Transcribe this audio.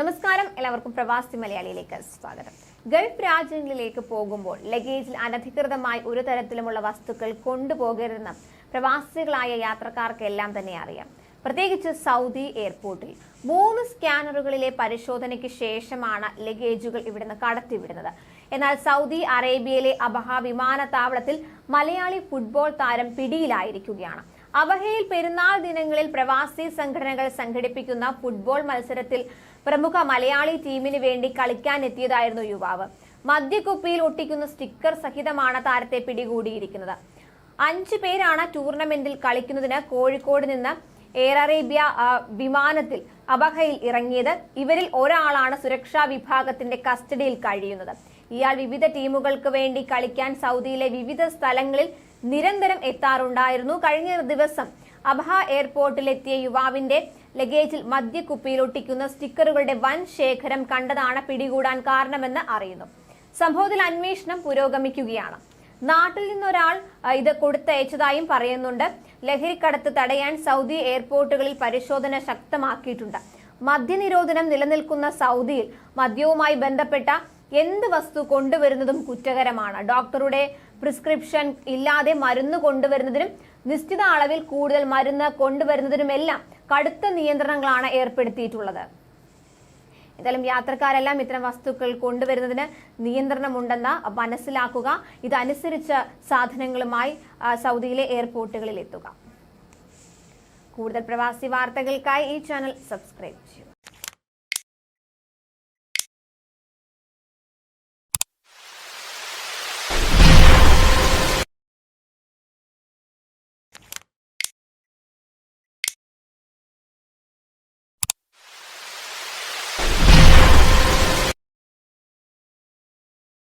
നമസ്കാരം. എല്ലാവർക്കും പ്രവാസി മലയാളിയിലേക്ക് സ്വാഗതം. ഗൾഫ് രാജ്യങ്ങളിലേക്ക് പോകുമ്പോൾ ലഗേജിൽ അനധികൃതമായി ഒരു തരത്തിലുമുള്ള വസ്തുക്കൾ കൊണ്ടുപോകരുതെന്ന് പ്രവാസികളായ യാത്രക്കാർക്കെല്ലാം തന്നെ അറിയാം. പ്രത്യേകിച്ച് സൗദി എയർപോർട്ടിൽ. മൂന്ന് സ്കാനറുകളിലെ പരിശോധനയ്ക്ക് ശേഷമാണ് ലഗേജുകൾ ഇവിടുന്ന് കടത്തിവിടുന്നത്. എന്നാൽ സൗദി അറേബ്യയിലെ അബഹ വിമാനത്താവളത്തിൽ മലയാളി ഫുട്ബോൾ താരം പിടിയിലായിരിക്കുകയാണ്. അബഹയിൽ പെരുന്നാൾ ദിനങ്ങളിൽ പ്രവാസി സംഘടനകൾ സംഘടിപ്പിക്കുന്ന ഫുട്ബോൾ മത്സരത്തിൽ പ്രമുഖ മലയാളി ടീമിന് വേണ്ടി കളിക്കാനെത്തിയതായിരുന്നു യുവാവ്. മദ്യക്കുപ്പിയിൽ ഒട്ടിക്കുന്ന സ്റ്റിക്കർ സഹിതമാണ് താരത്തെ പിടികൂടിയിരിക്കുന്നത്. അഞ്ചു പേരാണ് ടൂർണമെന്റിൽ കളിക്കുന്നതിന് കോഴിക്കോട് നിന്ന് എയർ അറേബ്യ വിമാനത്തിൽ അബഹയിൽ ഇറങ്ങിയത്. ഇവരിൽ ഒരാളാണ് സുരക്ഷാ വിഭാഗത്തിന്റെ കസ്റ്റഡിയിൽ കഴിയുന്നത്. ഇയാൾ വിവിധ ടീമുകൾക്ക് വേണ്ടി കളിക്കാൻ സൗദിയിലെ വിവിധ സ്ഥലങ്ങളിൽ നിരന്തരം എത്താറുണ്ടായിരുന്നു. കഴിഞ്ഞ ദിവസം അബഹ എയർപോർട്ടിലെത്തിയ യുവാവിന്റെ ലഗേജിൽ മദ്യക്കുപ്പിയിൽ ഒട്ടിക്കുന്ന സ്റ്റിക്കറുകളുടെ വൻ ശേഖരം കണ്ടതാണ് പിടികൂടാൻ കാരണമെന്ന് അറിയുന്നു. സംഭവത്തിൽ അന്വേഷണം പുരോഗമിക്കുകയാണ്. നാട്ടിൽ നിന്നൊരാൾ ഇത് കൊടുത്തയച്ചതായും പറയുന്നുണ്ട്. ലഹരിക്കടത്ത് തടയാൻ സൗദി എയർപോർട്ടുകളിൽ പരിശോധന ശക്തമാക്കിയിട്ടുണ്ട്. മദ്യനിരോധനം നിലനിൽക്കുന്ന സൗദിയിൽ മദ്യവുമായി ബന്ധപ്പെട്ട എന്ത് വസ്തു കൊണ്ടുവരുന്നതും കുറ്റകരമാണ്. ഡോക്ടറുടെ പ്രിസ്ക്രിപ്ഷൻ ഇല്ലാതെ മരുന്ന് കൊണ്ടുവരുന്നതിനും നിശ്ചിത അളവിൽ കൂടുതൽ മരുന്ന് കൊണ്ടുവരുന്നതിനുമെല്ലാം കടുത്ത നിയന്ത്രണങ്ങളാണ് ഏർപ്പെടുത്തിയിട്ടുള്ളത്. എന്തായാലും യാത്രക്കാരെല്ലാം ഇത്തരം വസ്തുക്കൾ കൊണ്ടുവരുന്നതിന് നിയന്ത്രണമുണ്ടെന്ന് മനസ്സിലാക്കുക. ഇതനുസരിച്ച് സാധനങ്ങളുമായി സൗദിയിലെ എയർപോർട്ടുകളിൽ എത്തുക കൂടുതൽ പ്രവാസി വാർത്തകൾക്കായി ഈ ചാനൽ സബ്സ്ക്രൈബ് ചെയ്യുക